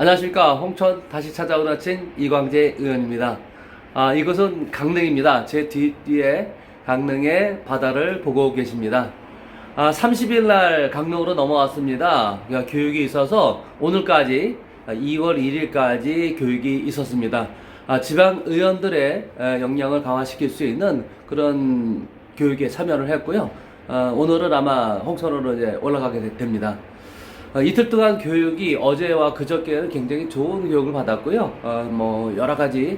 안녕하십니까 홍천 다시 찾아온 아침 이광재 의원입니다. 아 이곳은 강릉입니다. 제 뒤에 강릉의 바다를 보고 계십니다. 아 30일 날 강릉으로 넘어왔습니다. 그러니까 교육이 있어서 오늘까지 아, 2월 1일까지 교육이 있었습니다. 아, 지방 의원들의 에, 역량을 강화시킬 수 있는 그런 교육에 참여를 했고요. 아, 오늘은 아마 홍천으로 이제 올라가게 되- 됩니다. 어, 이틀 동안 교육이 어제와 그저께는 굉장히 좋은 교육을 받았고요. 어, 뭐 여러 가지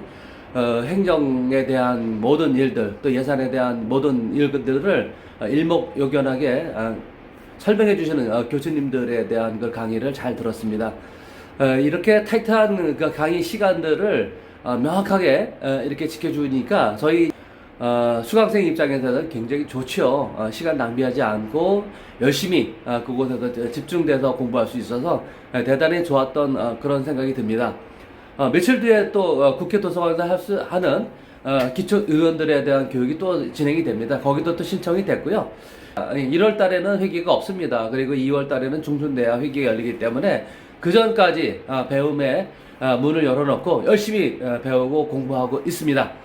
어, 행정에 대한 모든 일들 또 예산에 대한 모든 일들을 어, 일목요연하게 어, 설명해 주시는 어, 교수님들에 대한 그 강의를 잘 들었습니다. 어, 이렇게 타이트한 그 강의 시간들을 어, 명확하게 어, 이렇게 지켜주니까 저희 어, 수강생 입장에서는 굉장히 좋죠. 어, 시간 낭비하지 않고 열심히 어, 그곳에서 저- 집중돼서 공부할 수 있어서 어, 대단히 좋았던 어, 그런 생각이 듭니다. 어, 며칠 뒤에 또 어, 국회 도서관에서 하는 어, 기초 의원들에 대한 교육이 또 진행이 됩니다. 거기도 또 신청이 됐고요. 1월 달에는 회기가 없습니다. 그리고 2월 달에는 중순돼야 회기가 열리기 때문에 그 전까지 어, 배움의 어, 문을 열어놓고 열심히 어, 배우고 공부하고 있습니다.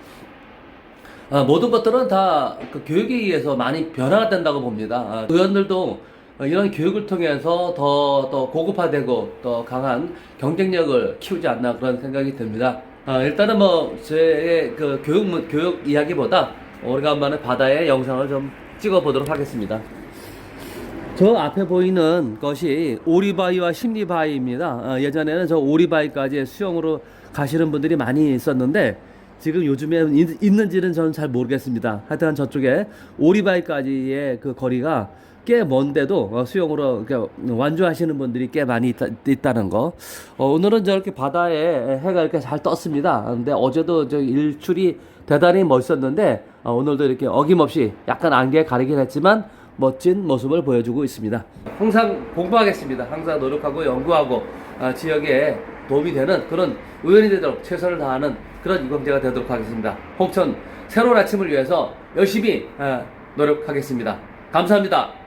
아, 모든 것들은 다 그 교육에 의해서 많이 변화가 된다고 봅니다. 아, 의원들도 어, 이런 교육을 통해서 더, 더 고급화되고 더 강한 경쟁력을 키우지 않나 그런 생각이 듭니다. 아, 일단은 뭐, 제 그 교육, 문- 교육 이야기보다 오래간만에 바다의 영상을 좀 찍어보도록 하겠습니다. 저 앞에 보이는 것이 오리바위와 심리바위입니다. 어, 예전에는 저 오리바위까지 수영으로 가시는 분들이 많이 있었는데 지금 요즘에 있- 있는지는 저는 잘 모르겠습니다. 하여튼 저쪽에 오리바위까지의 그 거리가 꽤 먼데도 어, 수영으로 완주하시는 분들이 꽤 많이 있다, 는 거. 어, 오늘은 저렇게 바다에 해가 이렇게 잘 떴습니다. 근데 어제도 저 일출이 대단히 멋있었는데 어, 오늘도 이렇게 어김없이 약간 안개 가리긴 했지만 멋진 모습을 보여주고 있습니다. 항상 공부하겠습니다. 항상 노력하고 연구하고 아, 지역에 도움이 되는 그런 의원이 되도록 최선을 다하는 그런 이광재가 되도록 하겠습니다. 홍천 새로운 아침을 위해서 열심히 아, 노력하겠습니다. 감사합니다.